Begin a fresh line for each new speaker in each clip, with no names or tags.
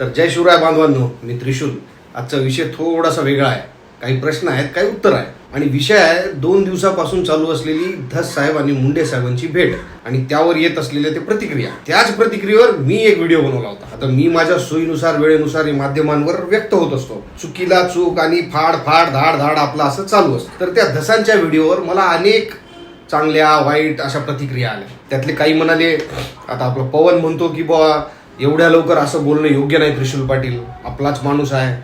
तर जय शिवराय बांधवांनो मी त्रिशूल आजचा विषय थोडासा वेगळा आहे. काही प्रश्न आहेत काही उत्तर आहे. आणि विषय आहे दोन दिवसापासून चालू असलेली धस साहेब आणि मुंडे साहेबांची भेट आणि त्यावर येत असलेल्या ते प्रतिक्रिया. त्याच प्रतिक्रियेवर मी एक व्हिडिओ बनवला होता. आता मी माझ्या सोयीनुसार वेळेनुसार हे माध्यमांवर व्यक्त होत असतो. चुकीला चूक आणि फाड फाड धाड धाड आपलं असं चालू असतं. तर त्या धसांच्या व्हिडिओवर मला अनेक चांगल्या वाईट अशा प्रतिक्रिया आल्या. त्यातले काही म्हणाले आता आपलं पवन म्हणतो की बुवा एवढ्या लवकर असं बोलणं योग्य नाही त्रिशूल पाटील. आपलाच माणूस आहे.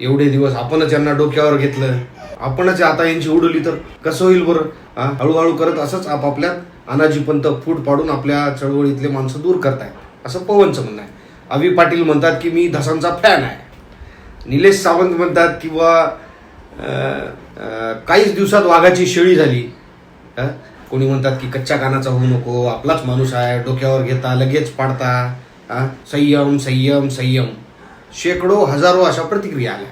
एवढे दिवस आपणच यांना डोक्यावर घेतलं. आपणच आता यांची उडवली तर कसं होईल बरं? हळूहळू करत असंच आपापल्यात अनाजीपंत फूट पाडून आपल्या चळवळीतले माणसं दूर करतायत. असं पवनचं म्हणणं आहे. अवी पाटील म्हणतात की मी धसांचा फॅन आहे. निलेश सावंत म्हणतात किंवा काहीच दिवसात वाघाची शेळी झाली. कोणी म्हणतात की कच्च्या कानाचा होऊ नको आपलाच माणूस आहे डोक्यावर घेता लगेच पाडता. संयम संयम संयम. शेकडो हजारो अशा प्रतिक्रिया आल्या.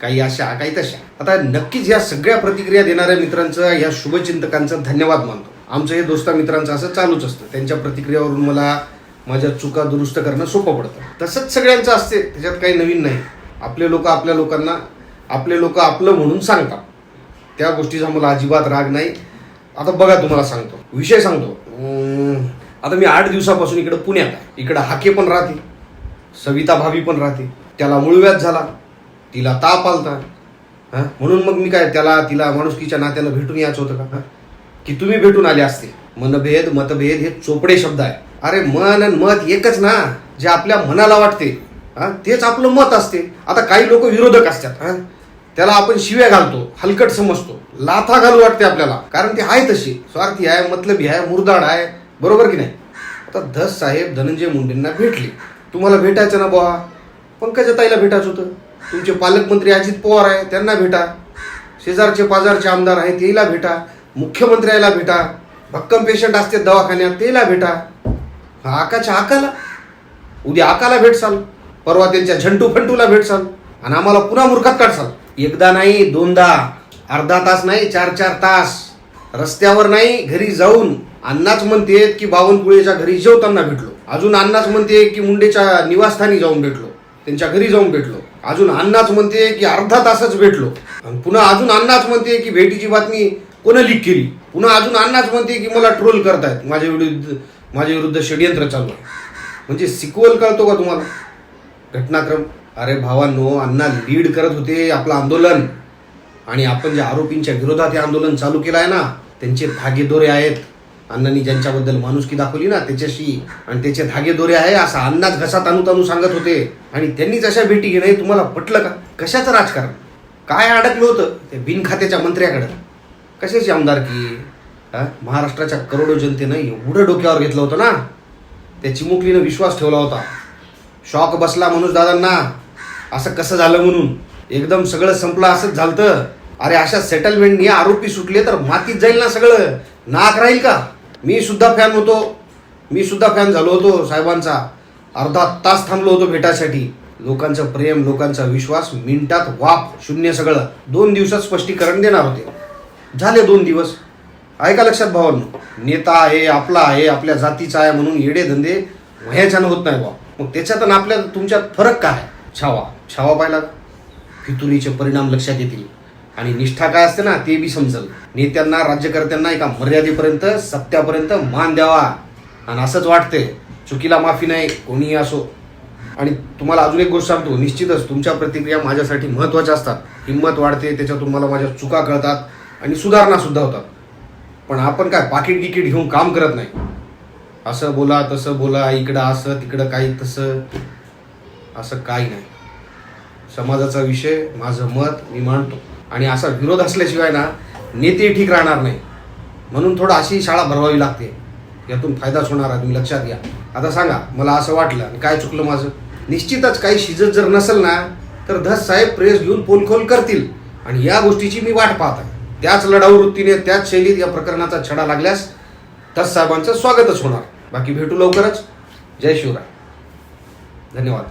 काही अशा काही तशा. आता नक्कीच या सगळ्या प्रतिक्रिया देणाऱ्या मित्रांचं या शुभचिंतकांचं धन्यवाद मानतो. आमचं हे दोस्ता मित्रांचं असं चालूच असतं. त्यांच्या प्रतिक्रियावरून मला माझ्या चुका दुरुस्त करणं सोपं पडतं. तसंच सगळ्यांचं असते. त्याच्यात काही नवीन नाही. आपले लोक आपल्या लोकांना आपले लोक आपलं म्हणून सांगतात. त्या गोष्टीचा मला अजिबात राग नाही. आता बघा तुम्हाला सांगतो. विषय सांगतो. आता मी आठ दिवसापासून इकडं पुण्यात आहे. इकडं हाके पण राहते सविता भाभी पण राहते. त्याला मुळव्याध झाला तिला ताप आलता. हां? म्हणून मग मी काय त्याला तिला माणुसकीच्या नात्यानं भेटून यायचं होतं का? हा? की तुम्ही भेटून आले असते. मनभेद मतभेद हे चोपडे शब्द आहे. अरे मन आणि मत एकच ना जे आपल्या मनाला वाटते. हा? तेच आपलं मत असते. आता काही लोक विरोधक असतात. त्याला आपण शिव्या घालतो हलकट समजतो. लाथा घालू वाटते आपल्याला. कारण ते आहे तशी. स्वार्थी आहे मतलबी आहे मुरदाड आहे. बरोबर की नाही? आता धस साहेब धनंजय मुंडेंना भेटले. तुम्हाला भेटायचं ना बुवा? पंकजाताईला भेटायचं होतं. तुमचे पालकमंत्री अजित पवार आहे त्यांना भेटा. शेजारचे पाजारचे आमदार आहेत तेला भेटा. मुख्यमंत्र्याला भेटा. भक्कम पेशंट असते दवाखान्यात तेला भेटा. हा आकाच्या आकाला. उद्या आकाला भेटसाल. परवा त्यांच्या झंटू फंटूला भेटसाल. आणि आम्हाला पुन्हा मूर्खात काढसाल. एकदा नाही दोनदा. अर्धा तास नाही चार चार तास. रस्त्यावर नाही घरी जाऊन अण्णाच म्हणतेत की बावनकुळेच्या घरी जेवताना भेटलो. अजून अण्णाच म्हणते की मुंडेच्या निवासस्थानी जाऊन भेटलो. त्यांच्या घरी जाऊन भेटलो. अजून अण्णाच म्हणते की अर्धा तासच भेटलो. आणि पुन्हा अजून अण्णाच म्हणते की भेटीची बातमी कोणा लीक केली? पुन्हा अजून अण्णाच म्हणते की मला ट्रोल करतायत. माझ्या विरुद्ध माझ्या विरुद्ध षडयंत्र चालू आहे. म्हणजे सिक्वल कळतो का तुम्हाला? घटनाक्रम? अरे भावांनो अण्णा लीड करत होते आपलं आंदोलन. आणि आपण ज्या आरोपींच्या विरोधात हे आंदोलन चालू केलं आहे ना त्यांचे धागेदोरे आहेत. अण्णांनी ज्यांच्याबद्दल माणुसकी दाखवली ना त्याच्याशी आणि त्याचे धागेदोरे आहे असा अण्णाच घसा तानू तानू सांगत होते. आणि त्यांनीच अशा भेटी घेणे तुम्हाला पटलं का? कशाचं राजकारण? काय अडकलं होतं? ते बिनखात्याच्या मंत्र्याकडं. कशाची आमदारकी महाराष्ट्राच्या करोडो जनतेनं एवढं डोक्यावर घेतलं होतं ना. त्या चिमुकलीनं विश्वास ठेवला होता. शॉक बसला मनोज दादांना. असं कसं झालं म्हणून? एकदम सगळं संपलं असंच झालं अरे अशा सेटलमेंटनी आरोपी सुटले तर मातीत जाईल ना सगळं. नाक राहील का? मी सुद्धा फॅन होतो. मी सुद्धा फॅन झालो होतो साहेबांचा. अर्धा तास थांबलो होतो भेटासाठी. लोकांचं प्रेम लोकांचा विश्वास मिनिटात वाप शून्य सगळं. दोन दिवसात स्पष्टीकरण देणार होते. झाले दोन दिवस. ऐका लक्षात भावांनो. नेता आहे आपला आहे आपल्या जातीचा आहे म्हणून येडे धंदे वह्याच्यानं होत नाही बा मग त्याच्यात आणि आपल्या तुमच्यात फरक काय? छावा. छावा पाहिला. फितुरीचे परिणाम लक्षात येतील. आणि निष्ठा काय असते ना ते बी समजल. नेत्यांना राज्यकर्त्यांना एका मर्यादेपर्यंत सत्यापर्यंत मान द्यावा. आणि असंच वाटते चुकीला माफी नाही कोणीही असो. आणि तुम्हाला अजून एक गोष्ट सांगतो निश्चितच तुमच्या प्रतिक्रिया माझ्यासाठी महत्त्वाच्या असतात. हिंमत वाढते त्याच्यातून मला माझ्या चुका कळतात आणि सुधारणा सुद्धा होतात. पण आपण काय पाकिट गिकीट घेऊन काम करत नाही. असं बोला तसं बोला इकडं असं तिकडं काही तसं. असं काही नाही. समाजाचा विषय माझं मत मी मांडतो. आणि असा विरोध असल्याशिवाय ना नेते ठीक राहणार नाही. म्हणून थोडं अशी शाळा भरवावी लागते. यातून फायदाच होणार आहे तुम्ही लक्षात घ्या. आता सांगा मला असं वाटलं आणि काय चुकलं माझं? निश्चितच काही शिजत जर नसेल ना तर धस साहेब प्रेस घेऊन पोलखोल करतील. आणि या गोष्टीची मी वाट पाहत आहे. त्याच लढाऊ वृत्तीने त्याच शैलीत या प्रकरणाचा छडा लागल्यास धस साहेबांचं स्वागतच होणार. बाकी भेटू लवकरच. जय शिवराय. धन्यवाद.